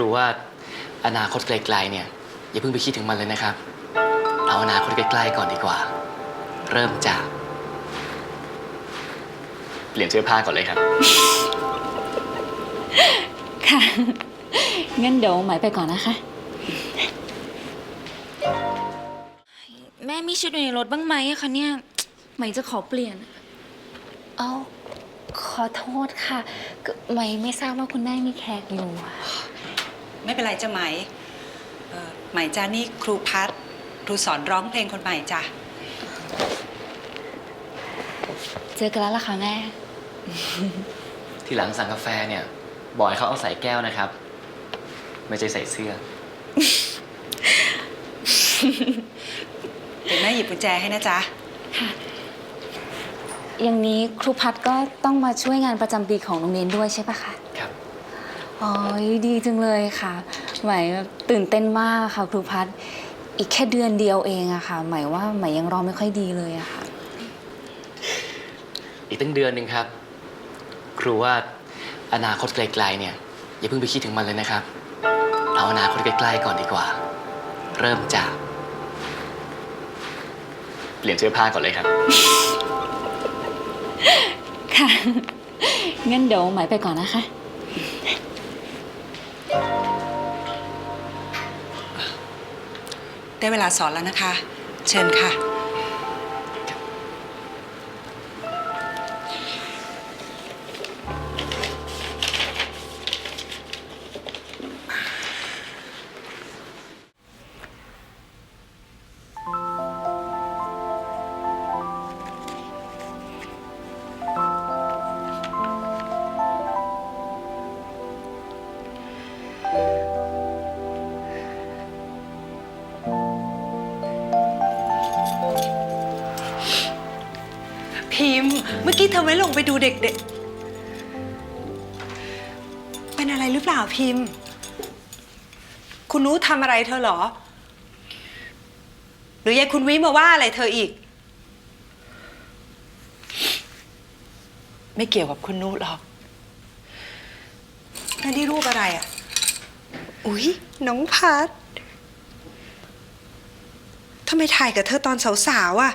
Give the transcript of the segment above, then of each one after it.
รูว่าอนาคตไกลๆเนี่ยอย่าเพิ่งไปคิดถึงมันเลยนะครับ เอาอนาคตใกล้ๆก่อนดีกว่า เริ่มจาก เปลี่ยนเสื้อผ้าก่อนเลยครับ ค่ะ งั้นเดี๋ยวหมายไปก่อนนะคะ แม่มีชุดอยู่ในรถบ้างไหมอะคะเนี่ยหมายจะขอเปลี่ยน เอาขอโทษค่ะก็ไม่ไม่ทราบว่าคุณแม่มีแขกอยู่อะ ไม่เป็นไรจ้ะไหมเอ่อไหมจ้านี่ครูพัดครูสอนร้องเพลงคนใหม่จ้ะ เจอกันแล้วล่ะค่ะแม่ ทีหลังสั่งกาแฟเนี่ย บอกให้เขาเอาใส่แก้วนะครับ ไม่ใช่ใส่เสื้อ เดี๋ยวแม่หยิบกุญแจให้นะจ๊ะ อย่างนี้ครูพัดก็ต้องมาช่วยงานประจำปีของโรงเรียนด้วยใช่ปะคะครับ อ๋อดีจังเลยค่ะ หมายแบบตื่นเต้นมากค่ะครูพัดอีกแค่เดือนเดียวเองอะค่ะ หมายว่าหมายยังรอไม่ค่อยดีเลยอะค่ะ อีกตั้งเดือนหนึ่งครับ ครูว่าอนาคตไกลๆเนี่ย อย่าเพิ่งไปคิดถึงมันเลยนะครับ เอาอนาคตใกล้ๆก่อนดีกว่า เริ่มจาก เปลี่ยนเสื้อผ้าก่อนเลยครับ ค่ะ งั้นเดี๋ยวหมายไปก่อนนะคะ ได้เวลาสอนแล้วนะคะ เชิญค่ะ อกี้เธอไม่ลงไปดูเด็กๆ เป็นอะไรหรือเปล่าพิมพ์ คุณนุทำอะไรเธอเหรอ หรือยายคุณวิมาว่าอะไรเธออีก ไม่เกี่ยวกับคุณนุหรอกนั่นที่รูปอะไรอะ อุ๊ย น้องพัดทำไมถ่ายกับเธอตอนสาวๆอะ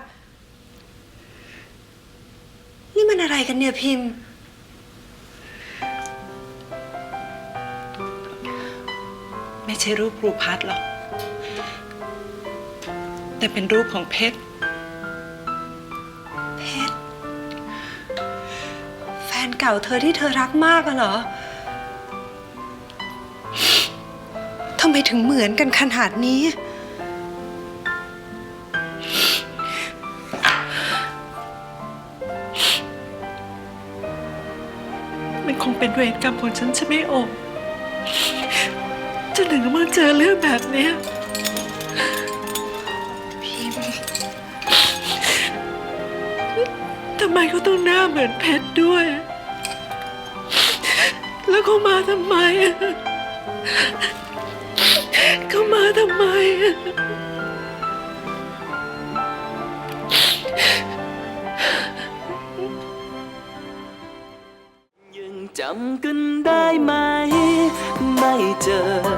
นี่มัน อะไรกันเนี่ยพิมพ์ ไม่ใช่รูปครูพัดหรอก แต่เป็นรูปของเพชร เพชร แฟนเก่าเธอที่เธอรักมากอะเหรอ ทำไมถึงเหมือนกันขนาดนี้ คงเป็นเวรกรรมของฉันใช่ไหมโอมจะถึงเมื่อเจอเรื่องแบบเนี้ยพิมพ์ทำไมเขาต้องหน้าเหมือนเพชรด้วย แล้วเขามาทำไมอะ จำกันได้ไหม ไม่เจอ